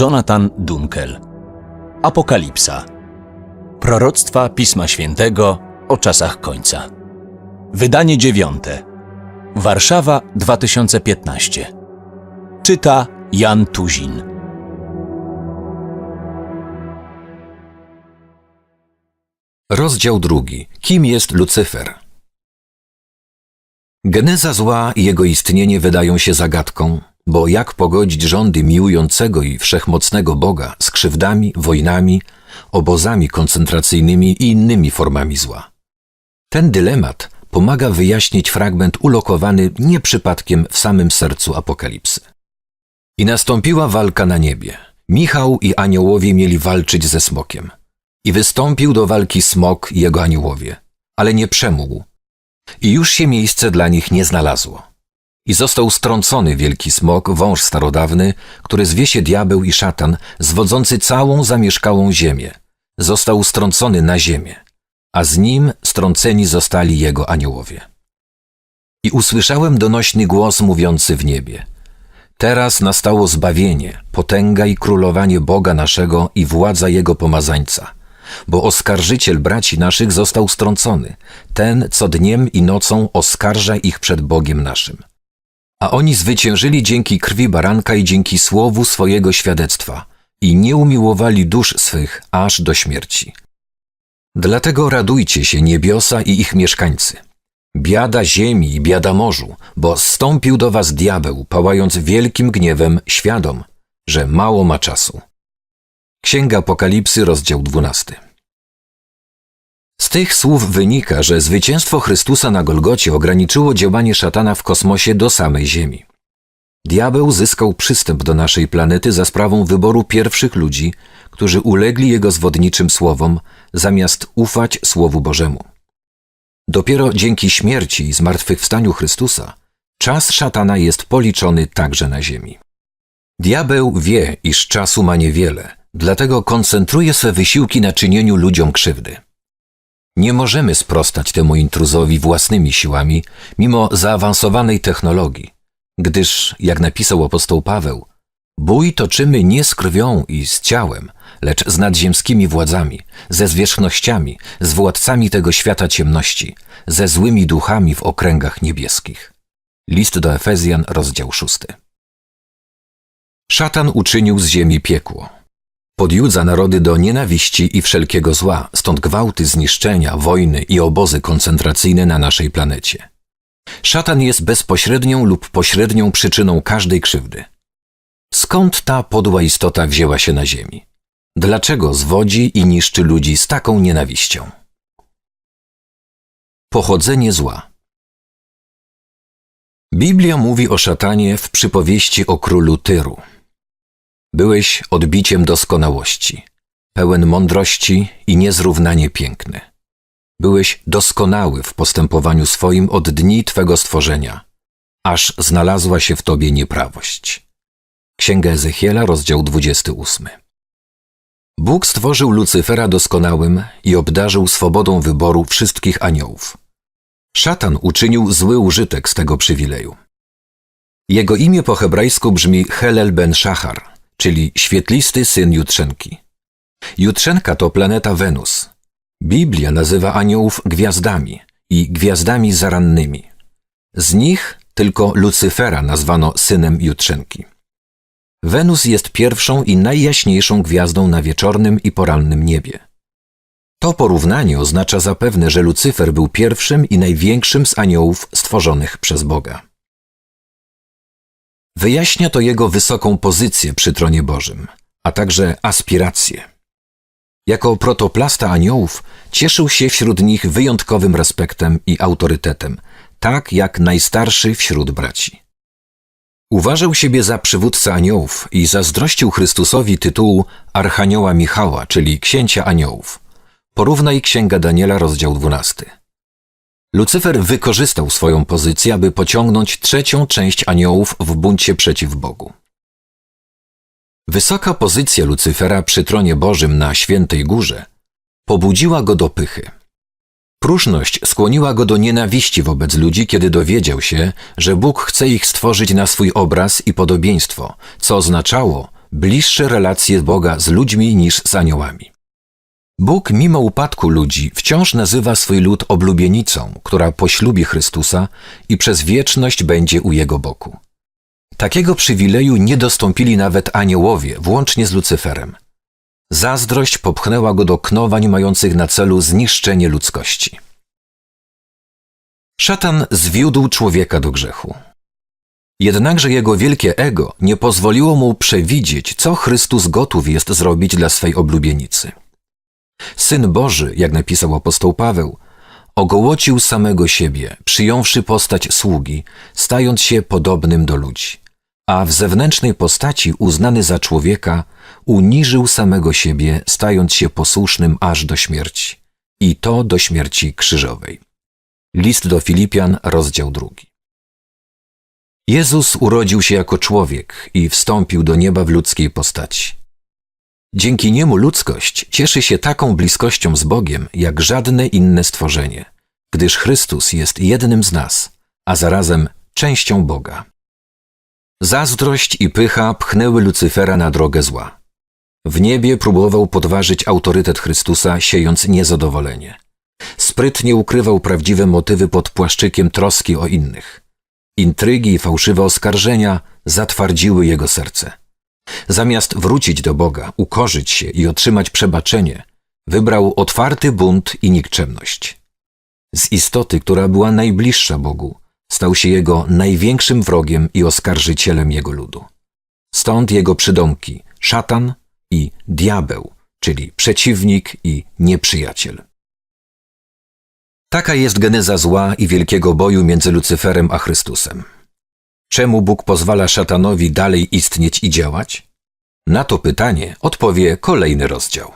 Jonathan Dunkel. Apokalipsa. Proroctwa Pisma Świętego o czasach końca. Wydanie dziewiąte. Warszawa 2015. Czyta Jan Tuzin. Rozdział drugi. Kim jest Lucyfer? Geneza zła i jego istnienie wydają się zagadką, bo jak pogodzić rządy miłującego i wszechmocnego Boga z krzywdami, wojnami, obozami koncentracyjnymi i innymi formami zła? Ten dylemat pomaga wyjaśnić fragment ulokowany nie przypadkiem w samym sercu apokalipsy. I nastąpiła walka na niebie. Michał i aniołowie mieli walczyć ze smokiem. I wystąpił do walki smok i jego aniołowie, ale nie przemógł. I już się miejsce dla nich nie znalazło. I został strącony wielki smok, wąż starodawny, który zwie się diabeł i szatan, zwodzący całą zamieszkałą ziemię. Został strącony na ziemię, a z nim strąceni zostali jego aniołowie. I usłyszałem donośny głos mówiący w niebie. Teraz nastało zbawienie, potęga i królowanie Boga naszego i władza Jego pomazańca. Bo oskarżyciel braci naszych został strącony, ten, co dniem i nocą oskarża ich przed Bogiem naszym. A oni zwyciężyli dzięki krwi baranka i dzięki słowu swojego świadectwa i nie umiłowali dusz swych aż do śmierci. Dlatego radujcie się niebiosa i ich mieszkańcy. Biada ziemi i biada morzu, bo zstąpił do was diabeł, pałając wielkim gniewem, świadom, że mało ma czasu. Księga Apokalipsy, rozdział 12. Z tych słów wynika, że zwycięstwo Chrystusa na Golgocie ograniczyło działanie szatana w kosmosie do samej Ziemi. Diabeł zyskał przystęp do naszej planety za sprawą wyboru pierwszych ludzi, którzy ulegli jego zwodniczym słowom, zamiast ufać Słowu Bożemu. Dopiero dzięki śmierci i zmartwychwstaniu Chrystusa czas szatana jest policzony także na ziemi. Diabeł wie, iż czasu ma niewiele, dlatego koncentruje swe wysiłki na czynieniu ludziom krzywdy. Nie możemy sprostać temu intruzowi własnymi siłami, mimo zaawansowanej technologii, gdyż, jak napisał apostoł Paweł, bój toczymy nie z krwią i z ciałem, lecz z nadziemskimi władzami, ze zwierzchnościami, z władcami tego świata ciemności, ze złymi duchami w okręgach niebieskich. List do Efezjan, rozdział 6. Szatan uczynił z ziemi piekło. Podjudza narody do nienawiści i wszelkiego zła, stąd gwałty, zniszczenia, wojny i obozy koncentracyjne na naszej planecie. Szatan jest bezpośrednią lub pośrednią przyczyną każdej krzywdy. Skąd ta podła istota wzięła się na ziemi? Dlaczego zwodzi i niszczy ludzi z taką nienawiścią? Pochodzenie zła. Biblia mówi o szatanie w przypowieści o królu Tyru. Byłeś odbiciem doskonałości, pełen mądrości i niezrównanie piękny. Byłeś doskonały w postępowaniu swoim od dni Twego stworzenia, aż znalazła się w Tobie nieprawość. Księga Ezechiela, rozdział 28. Bóg stworzył Lucyfera doskonałym i obdarzył swobodą wyboru wszystkich aniołów. Szatan uczynił zły użytek z tego przywileju. Jego imię po hebrajsku brzmi Helel ben Shachar, czyli świetlisty syn Jutrzenki. Jutrzenka to planeta Wenus. Biblia nazywa aniołów gwiazdami i gwiazdami zarannymi. Z nich tylko Lucyfera nazwano synem Jutrzenki. Wenus jest pierwszą i najjaśniejszą gwiazdą na wieczornym i porannym niebie. To porównanie oznacza zapewne, że Lucyfer był pierwszym i największym z aniołów stworzonych przez Boga. Wyjaśnia to jego wysoką pozycję przy tronie Bożym, a także aspiracje. Jako protoplasta aniołów cieszył się wśród nich wyjątkowym respektem i autorytetem, tak jak najstarszy wśród braci. Uważał siebie za przywódcę aniołów i zazdrościł Chrystusowi tytułu Archanioła Michała, czyli księcia aniołów. Porównaj Księga Daniela, rozdział 12. Lucyfer wykorzystał swoją pozycję, aby pociągnąć trzecią część aniołów w buncie przeciw Bogu. Wysoka pozycja Lucyfera przy tronie Bożym na świętej górze pobudziła go do pychy. Próżność skłoniła go do nienawiści wobec ludzi, kiedy dowiedział się, że Bóg chce ich stworzyć na swój obraz i podobieństwo, co oznaczało bliższe relacje Boga z ludźmi niż z aniołami. Bóg mimo upadku ludzi wciąż nazywa swój lud oblubienicą, która poślubi Chrystusa i przez wieczność będzie u Jego boku. Takiego przywileju nie dostąpili nawet aniołowie, włącznie z Lucyferem. Zazdrość popchnęła go do knowań mających na celu zniszczenie ludzkości. Szatan zwiódł człowieka do grzechu. Jednakże jego wielkie ego nie pozwoliło mu przewidzieć, co Chrystus gotów jest zrobić dla swej oblubienicy. Syn Boży, jak napisał apostoł Paweł, ogołocił samego siebie, przyjąwszy postać sługi, stając się podobnym do ludzi. A w zewnętrznej postaci, uznany za człowieka, uniżył samego siebie, stając się posłusznym aż do śmierci. I to do śmierci krzyżowej. List do Filipian, rozdział drugi. Jezus urodził się jako człowiek i wstąpił do nieba w ludzkiej postaci. Dzięki niemu ludzkość cieszy się taką bliskością z Bogiem jak żadne inne stworzenie, gdyż Chrystus jest jednym z nas, a zarazem częścią Boga. Zazdrość i pycha pchnęły Lucyfera na drogę zła. W niebie próbował podważyć autorytet Chrystusa, siejąc niezadowolenie. Sprytnie ukrywał prawdziwe motywy pod płaszczykiem troski o innych. Intrygi i fałszywe oskarżenia zatwardziły jego serce. Zamiast wrócić do Boga, ukorzyć się i otrzymać przebaczenie, wybrał otwarty bunt i nikczemność. Z istoty, która była najbliższa Bogu, stał się jego największym wrogiem i oskarżycielem jego ludu. Stąd jego przydomki szatan i diabeł, czyli przeciwnik i nieprzyjaciel. Taka jest geneza zła i wielkiego boju między Lucyferem a Chrystusem. Czemu Bóg pozwala szatanowi dalej istnieć i działać? Na to pytanie odpowie kolejny rozdział.